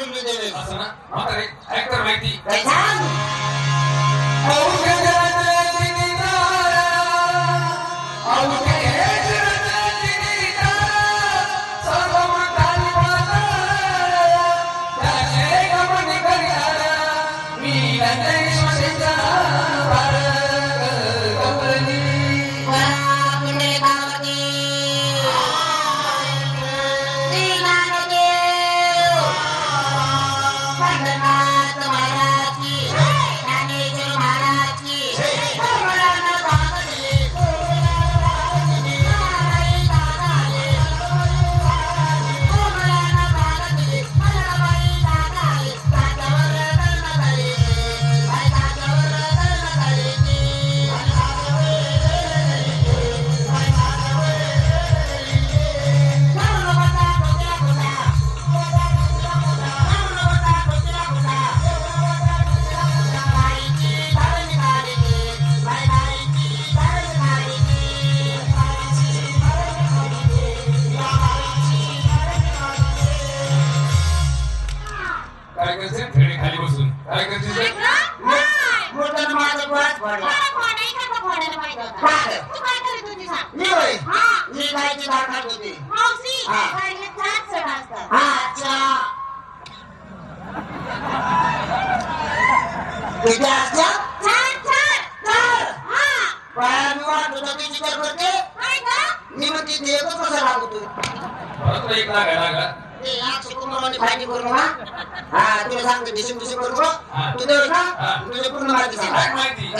सांगता पडेल मी देवे असं करते खेळे खाली बसून काय करते ते? मोठं माझं डोळ्यात पडला. मी होय. मी गायची धार खात होती. अच्छा. असत्या? चार. बाया मी वाट होता ती विचार करते. मी म्हणते ते कसा लागतो. परत एक लागायला हा तुला सांगतो डिशिम डिशिम करू तू देऊ का तुझे पूर्ण माहिती सांग माहिती